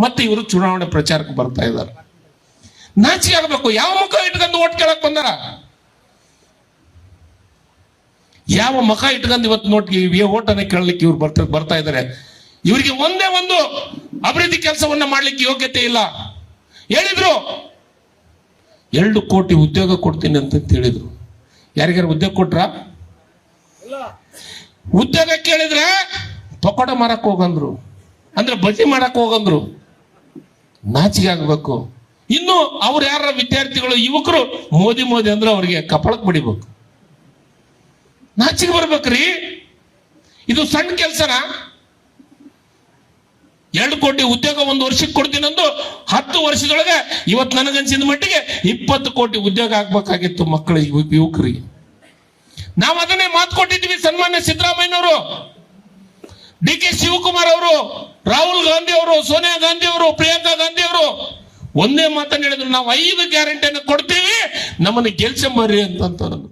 ಮತ್ತೆ ಇವರು ಚುನಾವಣೆ ಪ್ರಚಾರಕ್ಕೆ ಬರ್ತಾ ಇದ್ದಾರೆ. ನಾಚಿ ಆಗಬೇಕು. ಯಾವ ಮುಖ ಇಟ್ಕೊಂಡು ಓಟ್ ಕೇಳಕ್ ಬಂದಾರ? ಯಾವ ಮುಖ ಇಟ್ಕೊಂಡು ಇವತ್ತು ನೋಟ್ ಓಟನ್ನ ಕೇಳಲಿಕ್ಕೆ ಇವ್ರು ಬರ್ತಾ ಬರ್ತಾ ಇದ್ದಾರೆ? ಇವರಿಗೆ ಒಂದೇ ಒಂದು ಅಭಿವೃದ್ಧಿ ಕೆಲಸವನ್ನ ಮಾಡ್ಲಿಕ್ಕೆ ಯೋಗ್ಯತೆ ಇಲ್ಲ. ಹೇಳಿದ್ರು. ಎರಡು ಕೋಟಿ ಉದ್ಯೋಗ ಕೊಡ್ತೀನಿ ಅಂತ ಹೇಳಿದ್ರು. ಯಾರಿಗಾರು ಉದ್ಯೋಗ ಕೊಟ್ರ? ಉದ್ಯೋಗ ಕೇಳಿದ್ರೆ ಪಕೋಡ ಮಾರಕ್ ಹೋಗಂದ್ರು. ಅಂದ್ರೆ ಬಜಿ ಮಾಡಕ್ ಹೋಗಂದ್ರು. ನಾಚಿಕೆ ಆಗ್ಬೇಕು ಇನ್ನು ಅವ್ರು ಯಾರ ವಿದ್ಯಾರ್ಥಿಗಳು, ಯುವಕರು ಮೋದಿ ಮೋದಿ ಅಂದ್ರೆ ಅವ್ರಿಗೆ ಕಪಳಕ್ ಬಡಿಬೇಕು. ನಾಚಿಗೆ ಬರ್ಬೇಕ್ರಿ. ಇದು ಸಣ್ಣ ಕೆಲಸನ. ಎರಡು ಕೋಟಿ ಉದ್ಯೋಗ ಒಂದು ವರ್ಷಕ್ಕೆ ಕೊಡ್ತೀನಂದು ಹತ್ತು ವರ್ಷದೊಳಗೆ ಇವತ್ತು ನನಗನ್ಸಿದ ಮಟ್ಟಿಗೆ ಇಪ್ಪತ್ತು ಕೋಟಿ ಉದ್ಯೋಗ ಆಗ್ಬೇಕಾಗಿತ್ತು ಮಕ್ಕಳ ಯುವ- ಯುವಕರಿಗೆ. ನಾವು ಅದನ್ನೇ ಮಾತು ಕೊಟ್ಟಿದ್ವಿ ಸನ್ಮಾನ್ಯ ಸಿದ್ದರಾಮಯ್ಯನವರು. ಡಿ ಕೆ ಶಿವಕುಮಾರ್ ಅವರು, ರಾಹುಲ್ ಗಾಂಧಿ ಅವರು, ಸೋನಿಯಾ ಗಾಂಧಿ ಅವರು, ಪ್ರಿಯಾಂಕಾ ಗಾಂಧಿ ಅವರು ಒಂದೇ ಮಾತನ್ನು ಹೇಳಿದ್ರು. ನಾವು ಐದು ಗ್ಯಾರಂಟಿಯನ್ನು ಕೊಡ್ತೀವಿ, ನಮ್ಮನ್ನು ಗೆಲ್ಸಂಬರ್ರಿ ಅಂತ